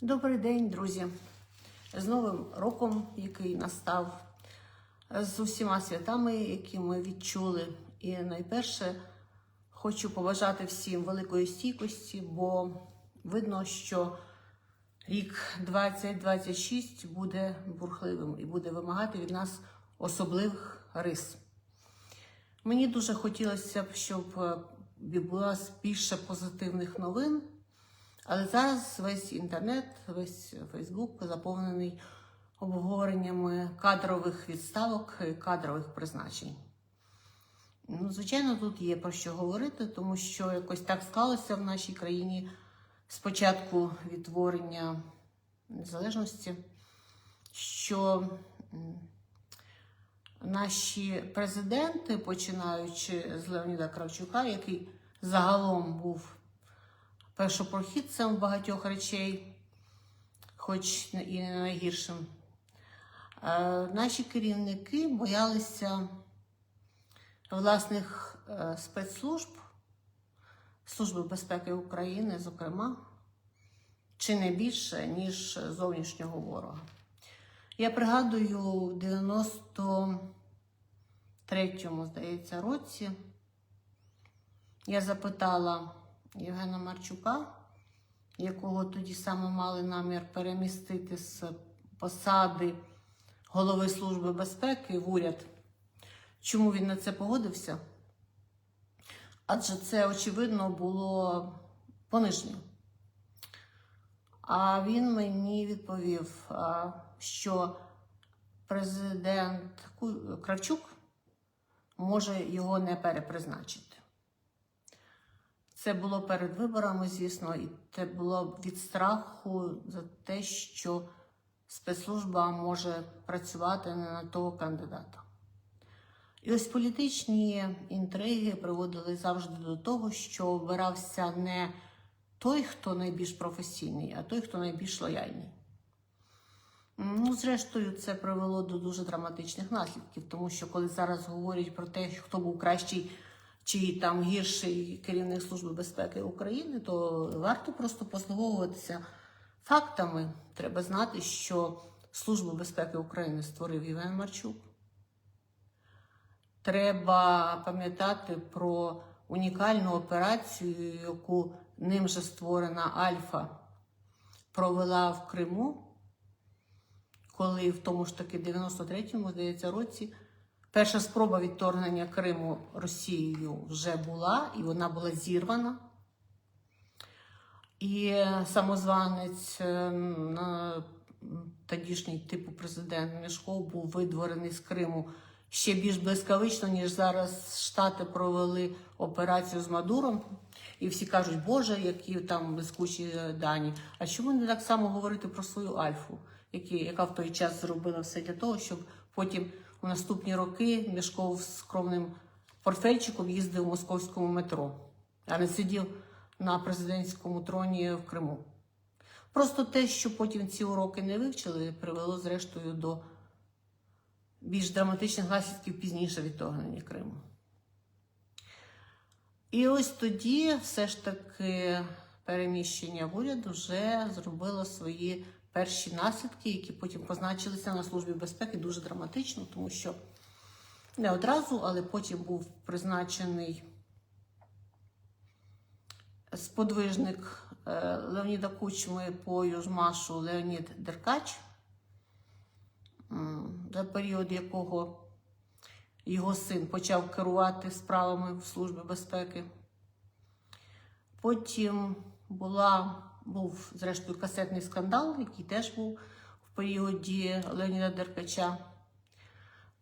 Добрий день, друзі! З Новим роком, який настав, з усіма святами, які ми відчули. І найперше хочу побажати всім великої стійкості, бо видно, що рік 2026 буде бурхливим і буде вимагати від нас особливих рис. Мені дуже хотілося б, щоб е, було більше позитивних новин. Але зараз весь інтернет, весь Фейсбук заповнений обговореннями кадрових відставок і кадрових призначень. Ну, звичайно, тут є про що говорити, тому що якось так склалося в нашій країні з початку відтворення незалежності, що наші президенти, починаючи з Леоніда Кравчука, який загалом був першопрохідцем багатьох речей, хоч і не найгіршим. Е, Наші керівники боялися власних е, спецслужб, Служби безпеки України, зокрема, чи не більше, ніж зовнішнього ворога. Я пригадую, в 93-му, здається, році я запитала Євгена Марчука, якого тоді саме мали намір перемістити з посади голови Служби безпеки в уряд. Чому він на це погодився? Адже це, очевидно, було пониження. А він мені відповів, що президент Кравчук може його не перепризначити. Це було перед виборами, звісно, і це було від страху за те, що спецслужба може працювати не на того кандидата. І ось політичні інтриги приводили завжди до того, що обирався не той, хто найбільш професійний, а той, хто найбільш лояльний. Ну, зрештою, це привело до дуже драматичних наслідків, тому що коли зараз говорять про те, хто був кращий чи там гірший керівник Служби безпеки України, то варто просто послуговуватися фактами. Треба знати, що Службу безпеки України створив Євген Марчук. Треба пам'ятати про унікальну операцію, яку ним же створена Альфа провела в Криму, коли в тому ж таки 93-му, здається, році перша спроба відторгнення Криму Росією вже була, і вона була зірвана. І самозванець е, тодішній типу президент Мішков був видворений з Криму ще більш блискавично, ніж зараз Штати провели операцію з Мадуром. І всі кажуть, Боже, які там блискучі дані. А чому не так само говорити про свою Альфу, яка в той час зробила все для того, щоб потім у наступні роки Мішков скромним портфельчиком їздив у московському метро, а не сидів на президентському троні в Криму. Просто те, що потім ці уроки не вивчили, привело зрештою до більш драматичних наслідків пізніше відторгнення Криму. І ось тоді все ж таки переміщення в уряд вже зробило свої перші наслідки, які потім позначилися на Службі безпеки дуже драматично, тому що не одразу, але потім був призначений сподвижник е, Леоніда Кучми по Южмашу Леонід Деркач, за період якого його син почав керувати справами в Службі безпеки. Потім була, був, зрештою, касетний скандал, який теж був в періоді Леоніда Деркача.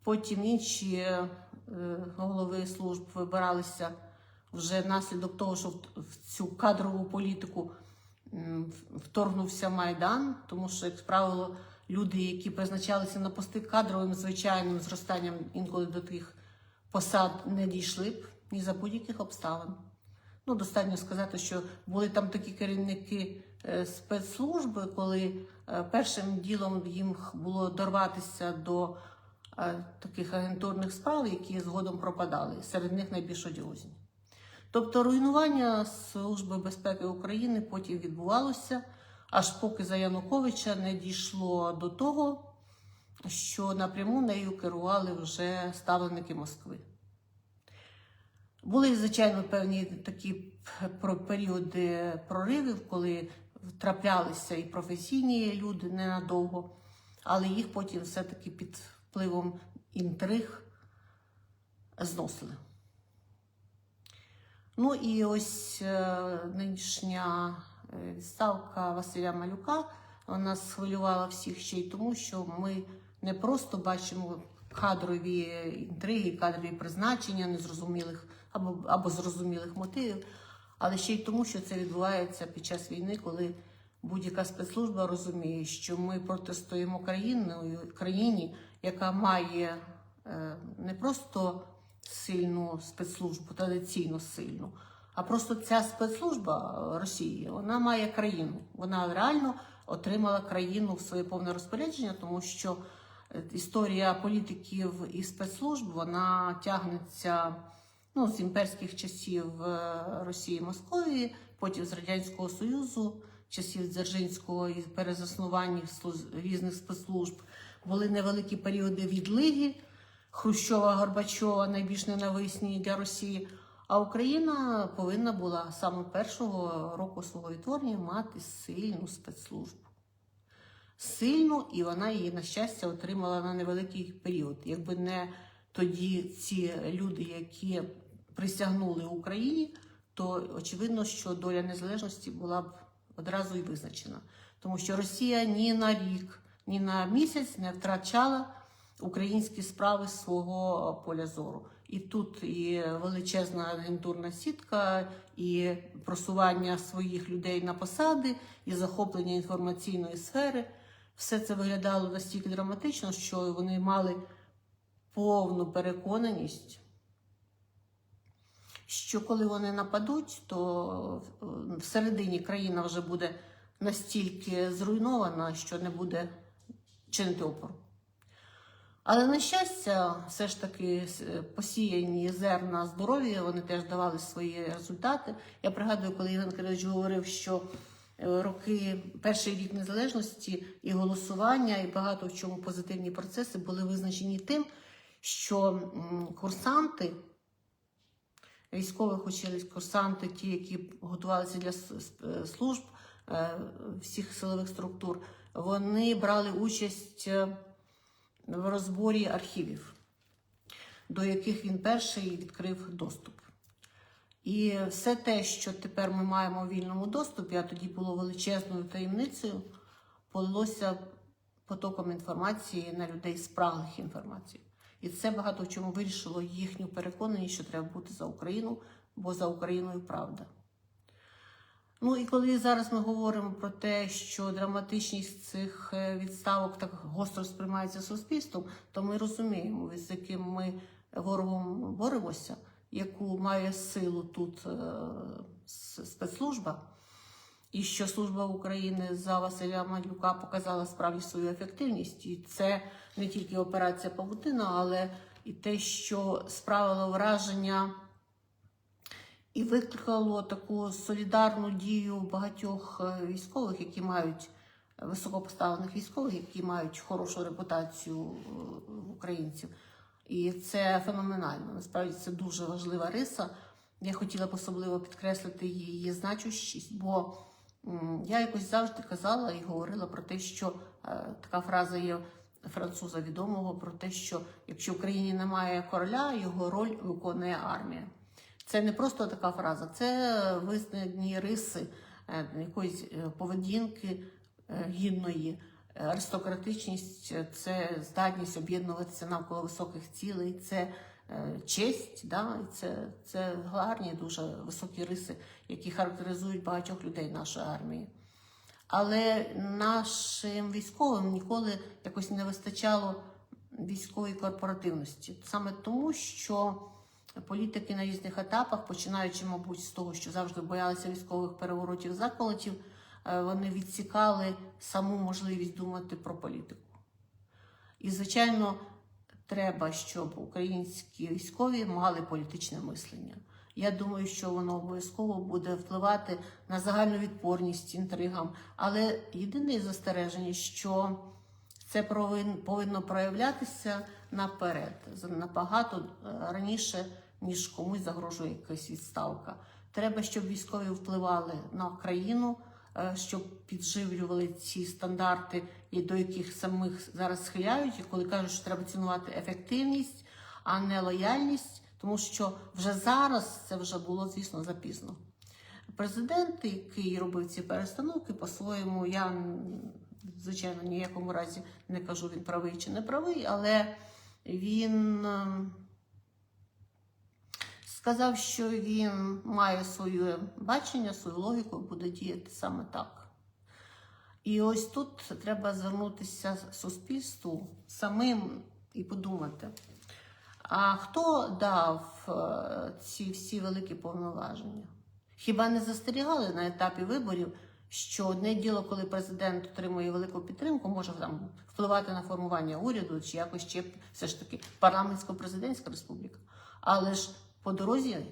Потім інші е, голови служб вибиралися вже внаслідок того, що в- цю кадрову політику вторгнувся Майдан, тому що, як правило, люди, які призначалися на пости кадровим звичайним зростанням інколи до тих посад не дійшли б ні за будь-яких обставин. Ну, достатньо сказати, що були там такі керівники е, спецслужби, коли е, першим ділом їм було дорватися до е, таких агентурних справ, які згодом пропадали. Серед них найбільш одіозні. Тобто руйнування Служби безпеки України потім відбувалося, аж поки за Януковича не дійшло до того, що напряму нею керували вже ставленики Москви. Були, звичайно, певні такі періоди проривів, коли траплялися і професійні люди ненадовго, але їх потім все-таки під впливом інтриг зносили. Ну і ось е, нинішня е, відставка Василя Малюка вона схвилювала всіх ще й тому, що ми не просто бачимо кадрові інтриги, кадрові призначення незрозумілих або, або зрозумілих мотивів, але ще й тому, що це відбувається під час війни, коли будь-яка спецслужба розуміє, що ми протистоїмо країною, країні, яка має е, не просто сильну спецслужбу, традиційно сильну, а просто ця спецслужба е, Росії вона має країну. Вона реально отримала країну в своє повне розпорядження, тому що е, історія політиків і спецслужб вона тягнеться ну, з імперських часів е, Росії Московії, потім з Радянського Союзу, часів Дзержинського і перезаснування різних спецслужб. Були невеликі періоди відлиги Хрущова, Горбачова, найбільш ненависні для Росії. А Україна повинна була саме першого року свого відтворення мати сильну спецслужбу. Сильну, і вона її, на щастя, отримала на невеликий період. Якби не тоді ці люди, які присягнули Україні, то очевидно, що доля незалежності була б одразу і визначена. Тому що Росія ні на рік, ні на місяць не втрачала українські справи з свого поля зору. І тут і величезна агентурна сітка, і просування своїх людей на посади, і захоплення інформаційної сфери. Все це виглядало настільки драматично, що вони мали повну переконаність, що коли вони нападуть, то е, всередині країна вже буде настільки зруйнована, що не буде чинити опору. Але на щастя, все ж таки посіяні зерна здоров'я, вони теж давали свої результати. Я пригадую, коли Євген Кирилович говорив, що е, роки, перший рік незалежності і голосування, і багато в чому позитивні процеси були визначені тим, що курсанти, військових учились, курсанти, ті, які готувалися для е, служб е, всіх силових структур, вони брали участь. е, в розборі архівів, до яких він перший відкрив доступ. І все те, що тепер ми маємо у вільному доступі, а тоді було величезною таємницею, полилося потоком інформації на людей спраглих інформації. І це багато в чому вирішило їхню переконаність, що треба бути за Україну, бо за Україною правда. Ну і коли зараз ми говоримо про те, що драматичність цих е, відставок так гостро сприймається суспільством, то ми розуміємо, з яким ми ворогом боремося, яку має силу тут е, спецслужба, і що служба України за Василя Малюка показала справді свою ефективність. І це не тільки операція Павутина, але і те, що справило враження і викликало таку солідарну дію багатьох е, військових, які мають високопоставлених військових, які мають хорошу репутацію е, українців. І це феноменально. Насправді це дуже важлива риса. Я хотіла б особливо підкреслити її значущість, бо я якось завжди казала і говорила про те, що е, така фраза є француза відомого про те, що якщо в Україні немає короля, його роль виконує армія. Це не просто така фраза, це визнані риси е, якоїсь е, поведінки гідної, аристократичність, це здатність об'єднуватися навколо високих цілей, це честь, да? і це, це гарні, дуже високі риси, які характеризують багатьох людей нашої армії. Але нашим військовим ніколи якось не вистачало військової корпоративності. Саме тому, що політики на різних етапах, починаючи, мабуть, з того, що завжди боялися військових переворотів заколотів, е, вони відсікали саму можливість думати про політику. І, звичайно, треба, щоб українські військові мали політичне мислення. Я думаю, що воно обов'язково буде впливати на загальну відпорність інтригам. Але єдине застереження, що це повин- повинно проявлятися наперед, набагато е, раніше, ніж комусь загрожує якась відставка. Треба, щоб військові впливали на країну, щоб підживлювали ці стандарти, і до яких самих зараз схиляють, і коли кажуть, що треба цінувати ефективність, а не лояльність, тому що вже зараз це вже було, звісно, запізно. Президент, який робив ці перестановки, по-своєму, я звичайно ніякому разі не кажу, він правий чи не правий, але він ем, сказав, що він має своє бачення, свою логіку буде діяти саме так. І ось тут треба звернутися суспільству самим і подумати. А хто дав е, ці всі великі повноваження? Хіба не застерігали на етапі виборів, що одне діло, коли президент отримує велику підтримку, може там впливати на формування уряду чи якось ще все ж таки парламентсько-президентська республіка. Але ж по дорозі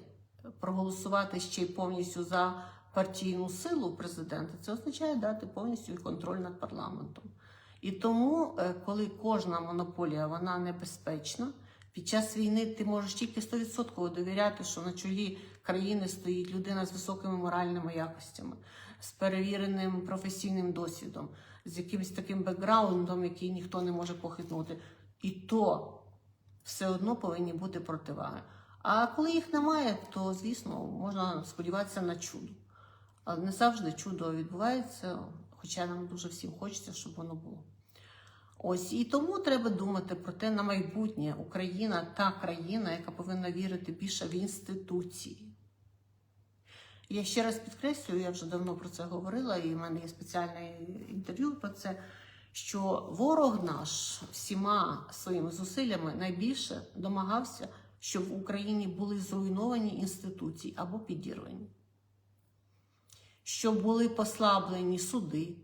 проголосувати ще й повністю за партійну силу президента, це означає дати повністю контроль над парламентом. І тому, е, коли кожна монополія вона небезпечна, під час війни ти можеш тільки 100% довіряти, що на чолі країни стоїть людина з високими моральними якостями, з перевіреним професійним досвідом, з якимось таким бекграундом, який ніхто не може похитнути. І то все одно повинні бути противаги. А коли їх немає, то звісно можна сподіватися на чудо. Але не завжди чудо відбувається, хоча нам дуже всім хочеться, щоб воно було. Ось і тому треба думати про те на майбутнє. Україна та країна, яка повинна вірити більше в інституції. Я ще раз підкреслюю, я вже давно про це говорила, і в мене є спеціальне інтерв'ю про це. Що ворог наш всіма своїми зусиллями найбільше домагався, щоб в Україні були зруйновані інституції або підірвані, щоб були послаблені суди,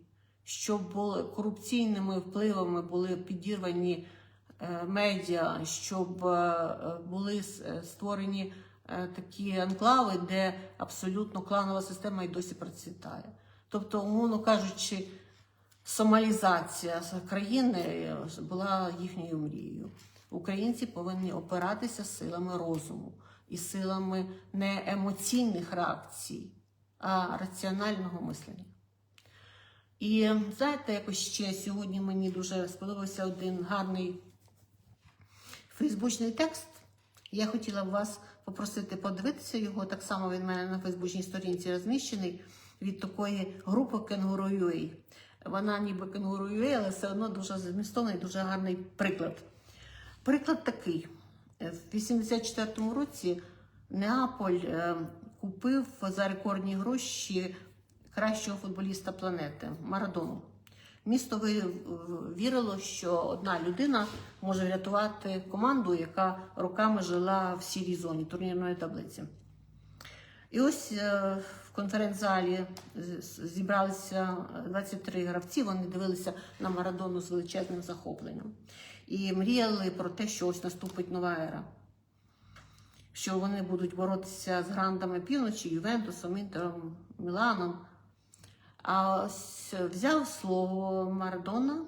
щоб були корупційними впливами були підірвані е, медіа, щоб е, були е, створені такі анклави, де абсолютно кланова система і досі процвітає. Тобто, умовно кажучи, сомалізація країни була їхньою мрією. Українці повинні опиратися силами розуму і силами не емоційних реакцій, а раціонального мислення. І знаєте, якось ще сьогодні мені дуже сподобався один гарний фейсбучний текст. Я хотіла б вас попросити подивитися його. Так само він в мене на фейсбучній сторінці розміщений від такої групи Кенгуру UA. Вона ніби Кенгуру UA, але все одно дуже змістовний, дуже гарний приклад. Приклад такий: в 84-му році Неаполь е, купив за рекордні гроші кращого футболіста планети Марадону. Місто вірило, що одна людина може врятувати команду, яка роками жила в сірій зоні турнірної таблиці. І ось е, конференц-залі зібралися 23 гравці. Вони дивилися на Марадону з величезним захопленням і мріяли про те, що ось наступить нова ера. Що вони будуть боротися з грандами півночі, Ювентусом, Інтером, Міланом. А ось взяв слово Марадона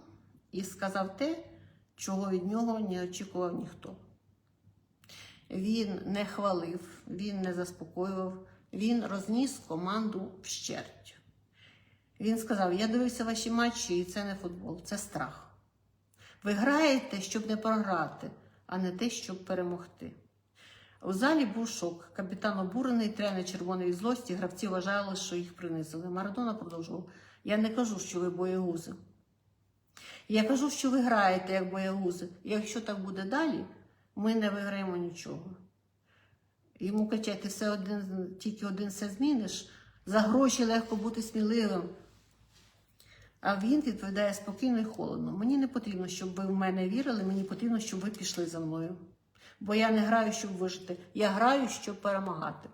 і сказав те, чого від нього не очікував ніхто. Він не хвалив, він не заспокоював, він розніс команду вщерть. Він сказав: Я дивився ваші матчі, і це не футбол, це страх. Ви граєте, щоб не програти, а не те, щоб перемогти. У залі був шок. Капітан обурений, тренер червоний від злості, гравці вважали, що їх принизили. Марадона продовжував. Я не кажу, що ви боєгузи. Я кажу, що ви граєте як боєгузи. І якщо так буде далі, ми не виграємо нічого. Йому кричать, ти все один, тільки один все зміниш. За гроші легко бути сміливим. А він відповідає спокійно і холодно. Мені не потрібно, щоб ви в мене вірили, мені потрібно, щоб ви пішли за мною. Бо я не граю, щоб вижити. Я граю, щоб перемагати.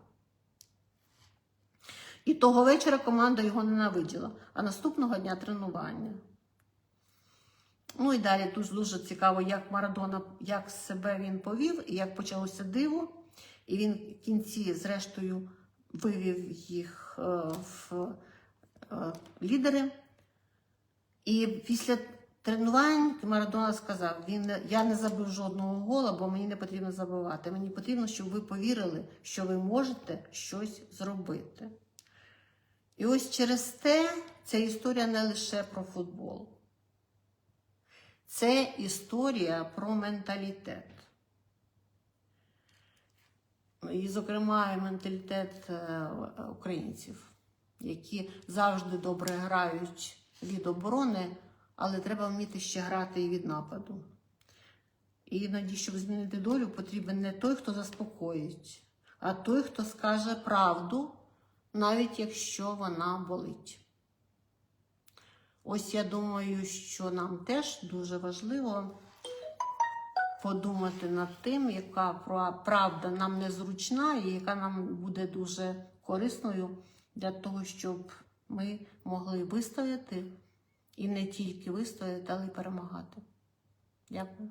І того вечора команда його ненавиділа, а наступного дня тренування. Ну і далі дуже дуже цікаво, як Марадона, як себе він повів і як почалося диво. І він в кінці, зрештою, вивів їх е, в е, лідери. І після тренувань Марадона сказав: він, я не забив жодного гола, бо мені не потрібно забивати. Мені потрібно, щоб ви повірили, що ви можете щось зробити. І ось через те ця історія не лише про футбол. Це історія про менталітет. І, зокрема, і менталітет е, українців, які завжди добре грають від оборони, але треба вміти ще грати і від нападу. І іноді, щоб змінити долю, потрібен не той, хто заспокоїть, а той, хто скаже правду, навіть якщо вона болить. Ось я думаю, що нам теж дуже важливо подумати над тим, яка правда нам незручна і яка нам буде дуже корисною для того, щоб ми могли вистояти і не тільки вистояти, але й перемагати. Дякую.